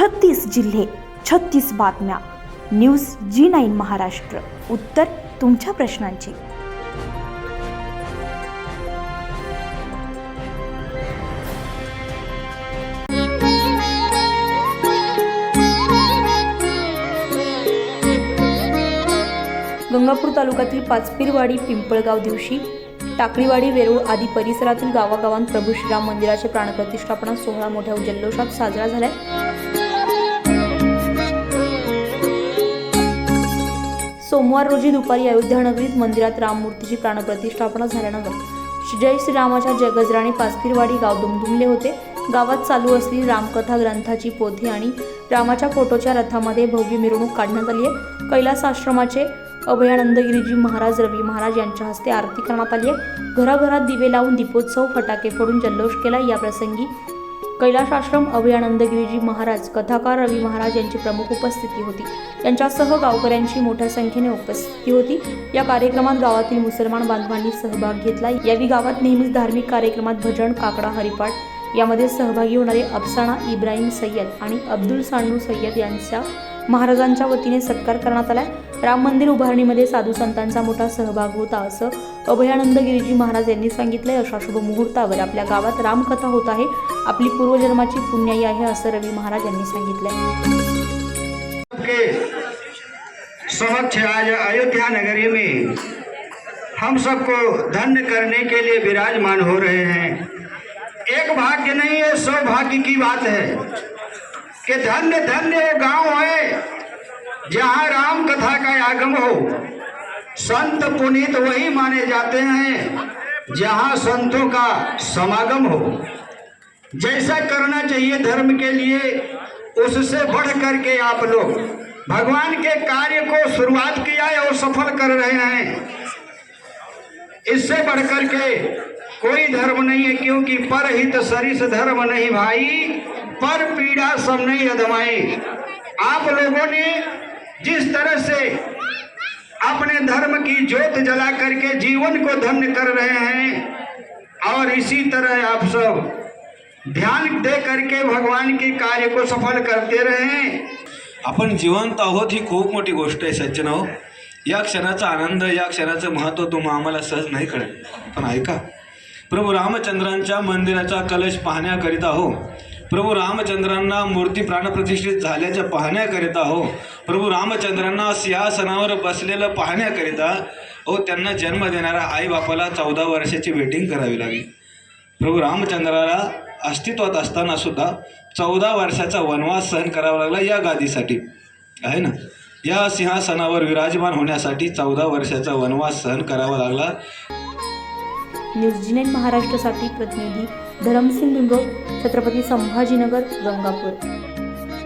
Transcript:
छत्तीस जिल्हे छत्तीस बातम्या. News G nine Maharashtra. उत्तर तुमच्या प्रश्नांची. गंगापूर तालुक्यातील पाचपीरवाडी पिंपळगाव दिवशी टाकळीवाडी वेरूळ आदी परिसरातील गावागावांत प्रभू श्रीराम मंदिराची प्राणप्रतिष्ठापना सोहळा मोठ्या जल्लोषात साजरा झालाय. सोमवार रोजी दुपारी अयोध्या नगरीत मंदिरात राममूर्तीची प्राणप्रतिष्ठापना झाल्यानंतर जय श्रीरामाच्या जगजराणी पाचपीरवाडी गाव दुमदुमले होते. गावात चालू असलेली रामकथा ग्रंथाची पोथी आणि रामाच्या फोटोच्या रथामध्ये भव्य मिरवणूक काढण्यात आली आहे. कैलास आश्रमाचे अभयानंदगिरीजी महाराज रवी महाराज यांच्या हस्ते आरती करण्यात आली आहे. घराघरात दिवे लावून दीपोत्सव फटाके फोडून जल्लोष केला. या कैलाशाश्रम अभियानंदगिरीजी अभयानंदगिरीजी महाराज कथाकार रवी महाराज यांची प्रमुख उपस्थिती होती. यांच्यासह गावकऱ्यांची मोठ्या संख्येने उपस्थिती होती. या कार्यक्रमात गावातील मुसलमान बांधवांनी सहभाग घेतला. यावेळी गावात नेहमीच धार्मिक कार्यक्रमात भजन काकडा हरिपाठ यामध्ये सहभागी होणारे अफसाना इब्राहिम सय्यद आणि अब्दुल सांडू सय्यद यांचा महाराजांच्या वतीने सत्कार करण्यात आला. राम मंदिर उभारणीमध्ये साधू संतांचा मोठा सहभाग होता असं अभयानंद गिरीजी महाराज यांनी सांगितलंय अशा शुभ मुहूर्तावर आपल्या गावात रामकथा होत आहे. आपली पूर्वजन्माची पुण्याई आहे असं रवी महाराज यांनी सांगितलंय. समक्ष आज अयोध्या नगरी में हम सबको धन्य करने के लिए विराजमान हो रहे हैं। एक भाग्य नहीं है, सौभाग्य की बात है कि धन्य धन्य वो गाँव है जहाँ राम कथा का आगम हो। संत पुनीत वही माने जाते हैं, जहाँ संतों का समागम हो। जैसा करना चाहिए धर्म के लिए, उससे बढ़ करके आप लोग। भगवान के कार्य को शुरुआत किया है और सफल कर रहे हैं। इससे बढ़ करके कोई धर्म नहीं है, क्योंकि पर हित सरिस धर्म नहीं भाई, पर पीड़ा सब नहीं अदमाए आप लोगों ने जिस तरह से अपने धर्म की ज्योत जला करके जीवन को धन्य कर रहे हैं। और इसी तरह आप सब ध्यान दे करके भगवान के कार्य को सफल करते रहें। आपण जिवंत आहोत ही खूप मोठी गोष्ट आहे सज्जनाहो या क्षणाचा आनंद या क्षणाचं महत्त्व तुम्हा आम्हाला सहज नाही कळेल पण ऐका प्रभू रामचंद्रांच्या मंदिराचा कलश पाहण्याकरिता हो प्रभू रामचंद्रांना मूर्ती प्राणप्रतिष्ठित झाल्याच्या पाहण्याकरिता हो. प्रभू रामचंद्रांना सिंहासनावर बसलेलं पाहण्याकरिता हो त्यांना जन्म देणाऱ्या आईबापाला चौदा वर्षाची वेटिंग करावी लागली. प्रभू रामचंद्राला अस्तित्वात असताना सुद्धा चौदा वर्षाचा वनवास सहन करावा लागला या गादीसाठी. आहे ना? या सिंहासनावर विराजमान होण्यासाठी चौदा वर्षाचा वनवास सहन करावा लागला. न्यूज महाराष्ट्रासाठी प्रतिनिधी धरमसिंग लिंगो छत्रपती संभाजीनगर गंगापूर.